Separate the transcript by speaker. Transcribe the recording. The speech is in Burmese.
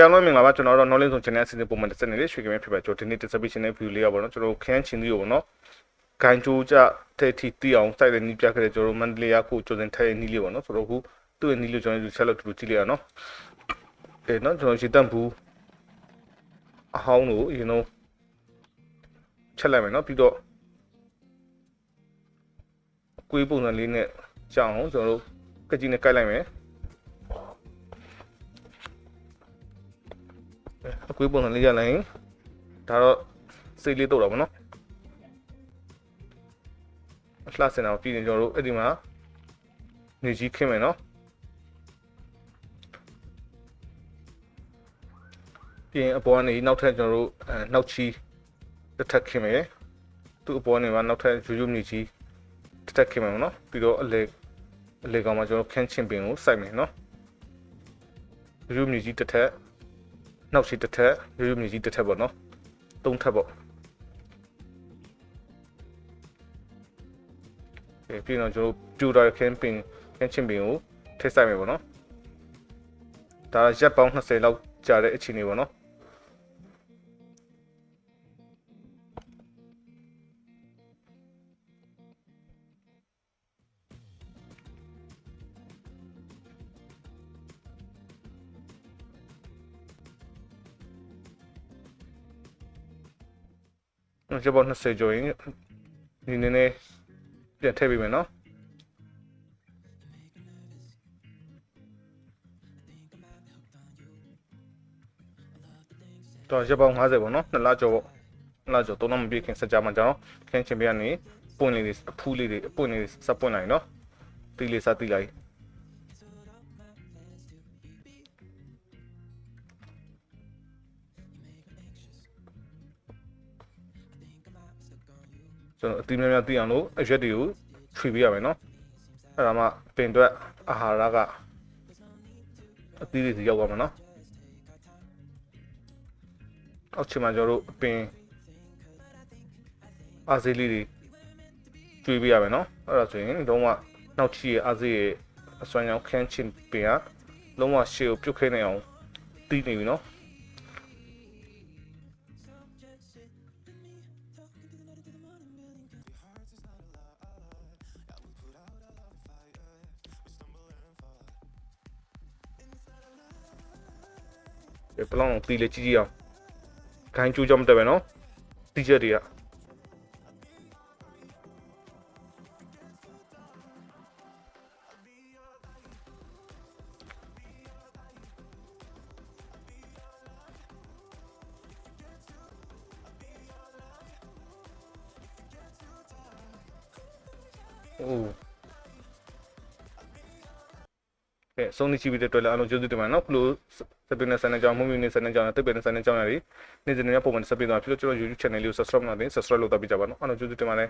Speaker 1: ကဲအားလုံးမင်္ဂလာပါကျွန်တော်တို့ knowledge zone channel အစီအစဉ်ပုံမှန်တစ်စက်နေလေးရွှေကမင်းဖြစ်ပါကျွန်တော်ဒီနေ့ distribution နဲ့ view လေးရပါတော့ကျွန်တော်ခန်းချင်းလေးကိုပေါ့နော်ဂိုင်းကျိုးကြတဲ့ထီတီအောင်စိုက်တဲ့နီးပြခဲ့တဲ့ကျွန်တော်မန္တလေးကကိုကျော်စင်ထိုင်နီးလေးပေါ့နော်ဆိုတော့ခုသူ့ရဲ့နီးလေးကျွန်တော်တို့ဆက်လို့တူတူကြည့်လိုက်ရအောင်နော်အဲနော်ကျွန်တော်ရေတန့်ဘူးအဟောင်းကို you know ချက်လိုက်မယ်နော်ပြီးတော့ကွေးပုံစံလေးနဲ့ကြောင်းအောင်ကျွန်တော်တို့ကကြီးနဲ့ကိုက်လိုက်မယ် အကွေးပုံစံလေးရလိုက်ရင်ဒါတော့စိတ်လေးတော့တာပေါ့နော်အလှစင်အောင်ပြည်ရင်ကျွန်တော်တို့အဲ့ဒီမှာနေကြီးခင်းမယ်နော်ပြီးရင်အပေါ်ကနေနောက်ထပ်ကျွန်တော်တို့အဲနောက်ချီတစ်ထပ်ခင်းမယ်သူ့အပေါ်ကနေမှနောက်ထပ်ရိုးရိုးမြေကြီးတစ်ထပ်ခင်းမယ်ပေါ့နော်ပြီးတော့အလေအလေကောင်မှာကျွန်တော်ခင်းချင်းပင်ကိုစိုက်မယ်နော်ရိုးရိုးမြေကြီးတစ်ထပ် နောက်ရှိတစ်ထက်ရိုးရိုးမြေကြီးတစ်ထက်ပေါ့နော်သုံးထက်ပေါ့ဒီပြီးတော့ကျွန်တော်ပြူတာခင်းပင်ခင်းချင်းပင်ကိုထည့်ဆိုင်မယ်ပေါ့နော်ဒါရက်ပေါင်း20လောက်ကြာတဲ့အခြေအနေပေါ့နော် က်ပေါင်း20ကျော်ရင်ဒီနည်းနည်းပြန်ထည့်ပေးမယ်နော်တော့ရက်ပေါင်း50ပေါ့နော်နှစ်လကျော်ပေါ့နှစ်လကျော်သုံးလမပြည့်ခင်စကြမှာကျွန်တော်ခင်းချင်းပြကနေပွင့်လေးတွေအဖူးလေးတွေအပွင့်လေးတွေစပွင့်လိုက်နော်တီးလေးစတီးလိုက် ကျွန်တော်အတီးများများတီးအောင်လို့အရက်တွေကိုခြွေပေးရမယ်နော်အဲ့ဒါမှပင်အတွက်အာဟာရကအတီးတွေစီရောက်သွားမှာနော်အောက်ချင်မှာကျွန်တော်တို့အပင်အာဇေးလေးတွေကျွေးပေးရမယ်နော်အဲ့ဒါဆိုရင်လုံးဝနောက်ချီရဲ့အာဇေးရဲ့အစွမ်းကြောင့်ခန်းချင်းပင်ကလုံးဝရှေ့ကိုပြုတ်ခဲနေအောင်တီးနေပြီနော် ပလောင်းတီးလေကြီးကြီးအောင်ခိုင်းကျိုးကြောင့်မတက်ပဲနော်တီချက်တွေက အိုးကဲဆုံးနေချီပြီးတဲ့အတွက်လည်းအားလုံးကျေးဇူးတင်ပါတယ်နော်ဖလိုစပင်းနဲ့ဆန်တဲ့ကြောင့်မှုမျိုးနဲ့ဆန်တဲ့ကြောင့်တစ်ပင်းနဲ့ဆန်တဲ့ကြောင့်ရည်နေ့စဉ်နဲ့ပုံမှန်စပင်းသွားဖြစ်လို့ကျွန်တော် YouTube channel လေးကို subscribe လုပ်နေ subscribe လုပ်တော့ပြကြပါနော်အားလုံးကျေးဇူးတင်ပါတယ်